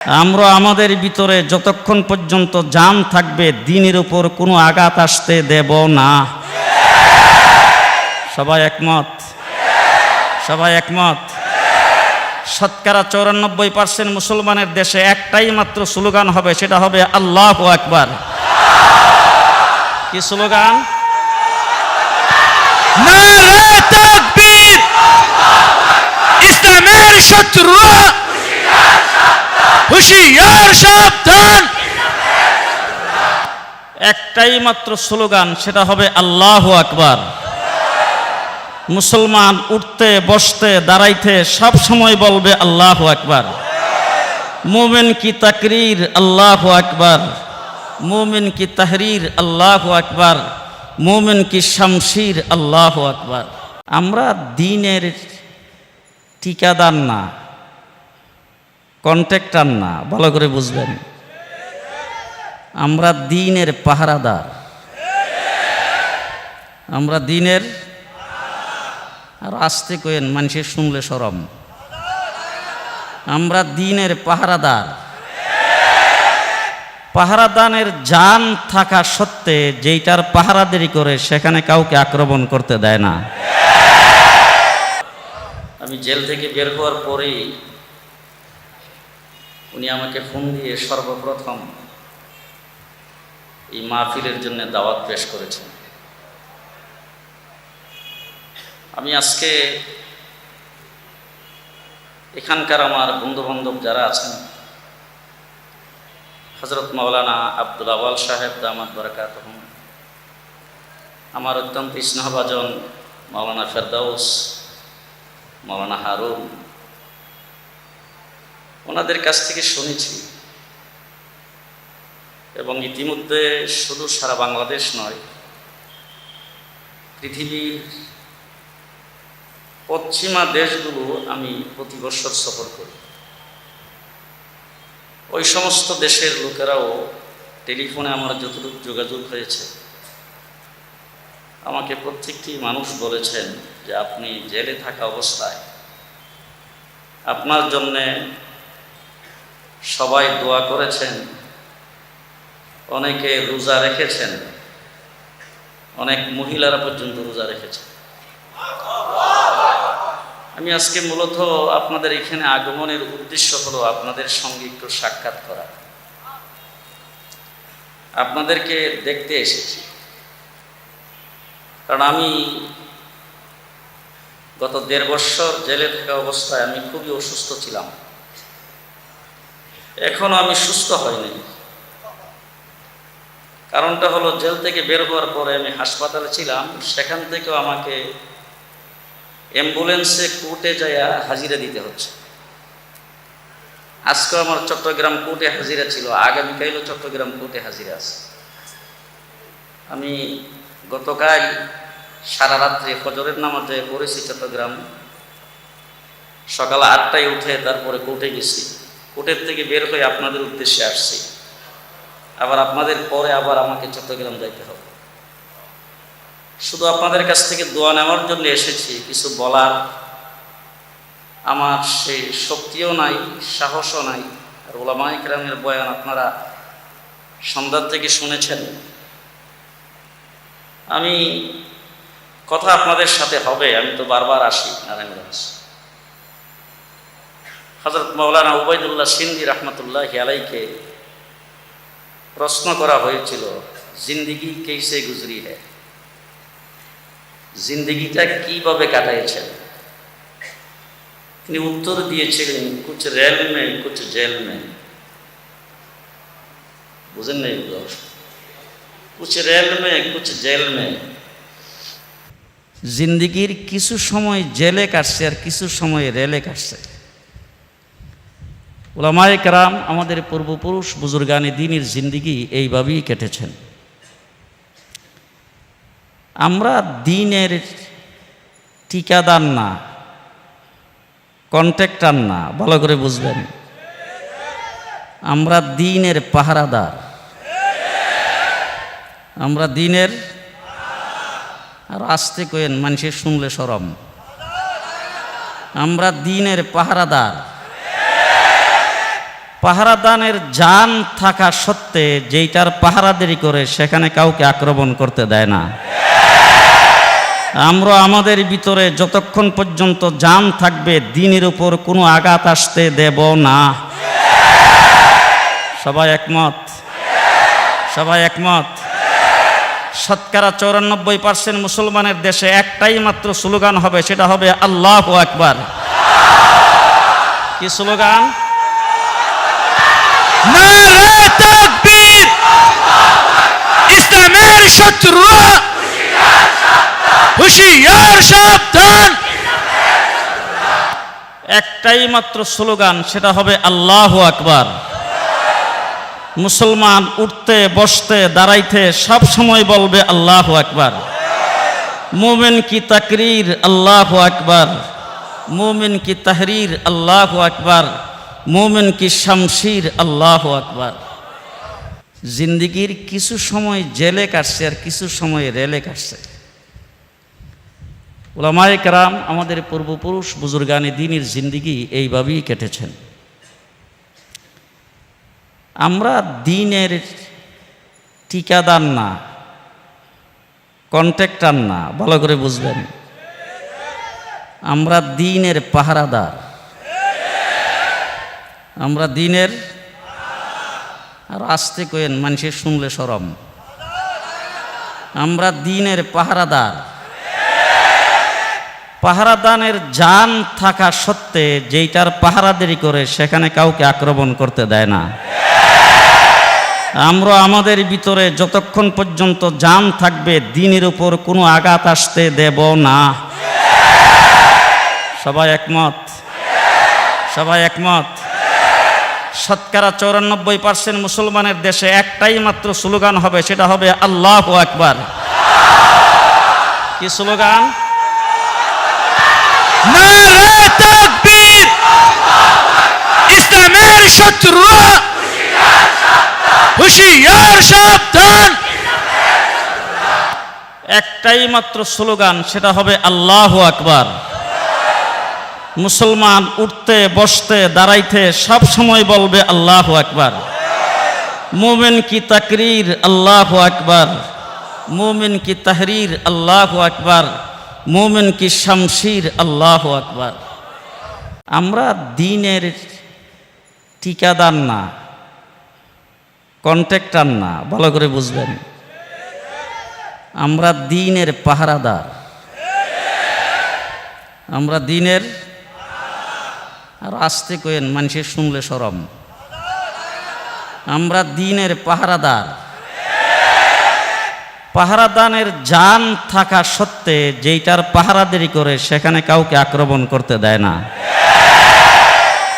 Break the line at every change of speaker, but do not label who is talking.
আমরা আমাদের ভিতরে যতক্ষণ পর্যন্ত জান থাকবে, দিনের উপর কোনো আঘাত আসতে দেব না। সবাই একমত? সবাই একমত? শতকরা চৌরানব্বই পার্সেন্ট মুসলমানের দেশে একটাই মাত্র স্লোগান হবে, সেটা হবে আল্লাহ আকবার। কি স্লোগান?
ইসলামের হুশিয়ার সাবধান।
একটাই মাত্র স্লোগান, সেটা হবে আল্লাহ আকবার। মুসলমান উঠতে, বসতে, দাঁড়াইতে, সব সময় বলবে আল্লাহ আকবার। মোমেন কি তাকরির, আল্লাহ আকবার। মোমেন কি তাহরির, আল্লাহ আকবার। মোমেন কি শামশির, আল্লাহ আকবার। আমরা দিনের ঠিকাদার না। কন্ট্রাক্টর না, ভালো করে বুঝবেন। আমরা দিনের পাহারাদার। আমরা দিনের আর আসতে কয়েন মানুষের শুনলে সরম। আমরা দিনের পাহারাদার। পাহারাদানের জান থাকা সত্ত্বে যেইটার পাহারাদারি করে, সেখানে কাউকে আক্রমণ করতে দেয় না। আমি জেল থেকে বের হওয়ার পরেই উনি আমাকে ফোন দিয়ে সর্বপ্রথম এই মাহফিলের জন্য দাওয়াত পেশ করেছেন। আমি আজকে এখানকার আমার বন্ধু বান্ধব যারা আছেন হজরত মৌলানা আব্দুল আওয়াল সাহেব দামাদ বরকাত আমার অত্যন্ত স্নেহভাজন মৌলানা ফেরদাউস মৌলানা হারুন ওনাদের কাছ থেকে শুনেছি। এবং ইতিমধ্যে শুধু সারা বাংলাদেশ নয়, পৃথিবীর পশ্চিমা দেশগুলো আমি প্রতি বছর সফর করি। ওই সমস্ত দেশের লোকেরাও টেলিফোনে আমার যতটুকু যোগাযোগ হয়েছে, আমাকে প্রত্যেকটি মানুষ বলেছেন যে আপনি জেলে থাকা অবস্থায় আপনার জন্যে সবাই দোয়া করেছেন। অনেকে রোজা রেখেছেন। অনেক মহিলারা পর্যন্ত রোজা রেখেছেন। আমি আজকে মূলত আপনাদের এখানে আগমনের উদ্দেশ্য হলো আপনাদের সঙ্গে একটু সাক্ষাৎ করা। আপনাদেরকে দেখতে এসেছি। কারণ আমি গত দেড় বছর জেলে থাকা অবস্থায় আমি খুবই অসুস্থ ছিলাম। এখনও আমি সুস্থ হইনি। কারণটা হলো জেল থেকে বের হওয়ার পরে আমি হাসপাতালে ছিলাম, সেখান থেকেও আমাকে অ্যাম্বুলেন্সে কোর্টে যাইয়া হাজিরা দিতে হচ্ছে। আজকে আমার চট্টগ্রাম কোর্টে হাজিরা ছিল, আগামীকালও চট্টগ্রাম কোর্টে হাজিরা আছে। আমি গতকাল সারা রাত্রে ফজরের নামাজে পড়েছি চট্টগ্রাম। সকাল আটটায় উঠে তারপরে কোর্টে গেছি। কোর্টের থেকে বের হয়ে আপনাদের উদ্দেশ্যে আসছি। আবার আপনাদের পরে আবার আমাকে চট্টগ্রাম যাইতে হবে। শুধু আপনাদের কাছ থেকে দোয়া নেওয়ার জন্য এসেছি, কিছু বলার আমার সেই শক্তিও নাই, সাহসও নাই। আর ওলামাই গ্রামের বয়ান আপনারা সন্ধ্যার থেকে শুনেছেন। আমি কথা আপনাদের সাথে হবে, আমি তো বারবার আসি নারায়ণগঞ্জ। হজরত মৌলানা উবাইদুল্লাহ সিন্দি রহমতুল্লাহ আলাইকে প্রশ্ন করা হয়েছিল, জিন্দিগি কেসে গুজরি হ্যাঁ জিন্দগিটা কীভাবে কাটাইছেন? তিনি উত্তর দিয়েছিলেন কুছ রেল মে কুছ জেল মে। বুঝেন নাই কুছ রেল মে কুছ জেল মে। জিন্দগির কিছু সময় জেলে কাটছে আর কিছু সময় রেলে কাটছে। ওলামায় কারাম আমাদের পূর্বপুরুষ বুজুর্গানি দিনের জিন্দিগি এইভাবেই কেটেছেন। আমরা দিনের ঠিকাদার না, কন্ট্রাক্টর না, ভালো করে বুঝবেন। আমরা দিনের পাহারাদার। আমরা দিনের আর আসতে কয়েন মানুষের শুনলে সরম। আমরা দিনের পাহারাদার। পাহারাদানের যান থাকা সত্ত্বে যেইটার পাহারাদারি করে সেখানে কাউকে আক্রমণ করতে দেয় না। আমরা আমাদের ভিতরে যতক্ষণ পর্যন্ত যান থাকবে, দিনের উপর কোনো আঘাত আসতে দেব না। সবাই একমত? সবাই একমত? শতকরা চৌরানব্বই পার্সেন্ট মুসলমানের দেশে একটাই মাত্র স্লোগান হবে, সেটা হবে আল্লাহ আকবার। কি স্লোগান? একটাই মাত্র স্লোগান, সেটা হবে আল্লাহ আকবার। মুসলমান উঠতে, বসতে, দাঁড়াইতে, সব সময় বলবে আল্লাহ আকবার। মোমেন কি তাকরির? আল্লাহ আকবার। মোমেন কি তাহরির? আল্লাহ আকবার। মোমেন কি শামশির? আল্লাহ আকবার। জিন্দিগির কিছু সময় জেলে কাটছে আর কিছু সময় রেলে কাটছে। ওলামায়ে কেরাম আমাদের পূর্বপুরুষ বুজুর্গানি দিনের জিন্দিগি এইভাবেই কেটেছেন। আমরা দিনের ঠিকাদার না, কন্ট্রাক্টর না, ভালো করে বুঝবেন। আমরা দিনের পাহারাদার। আমরা দিনের আর আসতে কোয়েন মানুষের শুনলে সরম। আমরা দিনের পাহারাদার। পাহারাদানের যান থাকা সত্ত্বে যেইটার পাহারাদারি করে, সেখানে কাউকে আক্রমণ করতে দেয় না। আমরা আমাদের ভিতরে যতক্ষণ পর্যন্ত যান থাকবে, দিনের উপর কোনো আঘাত আসতে দেব না। সবাই একমত? সবাই একমত? শতকরা চৌরানব্বই পার্সেন্ট মুসলমানের দেশে একটাই মাত্র স্লোগান হবে সেটা হবে আল্লাহ আকবার। কি স্লোগান?
ইসলামের শত্রুরা হুশিয়ার সাবধান।
একটাই মাত্র স্লোগান সেটা হবে আল্লাহ আকবার। মুসলমান উঠতে, বসতে, দাঁড়াইতে সব সময় বলবে আল্লাহ আকবার। মোমেন কি তাকরির? আল্লাহ আকবার। মোমেন কি তাহরির? আল্লাহ আকবার। মোমেন কি শামশির? আল্লাহ আকবার। আমরা দিনের ঠিকাদার না, কন্ট্রাক্টর না, ভালো করে বুঝবেন। আমরা দিনের পাহারাদার। আমরা দিনের আর আসতে কোয়েন মানুষের শুনলে সরম। আমরা দিনের পাহারাদার। পাহারাদানের যান থাকা সত্ত্বে যেইটার পাহারাদারি করে, সেখানে কাউকে আক্রমণ করতে দেয় না।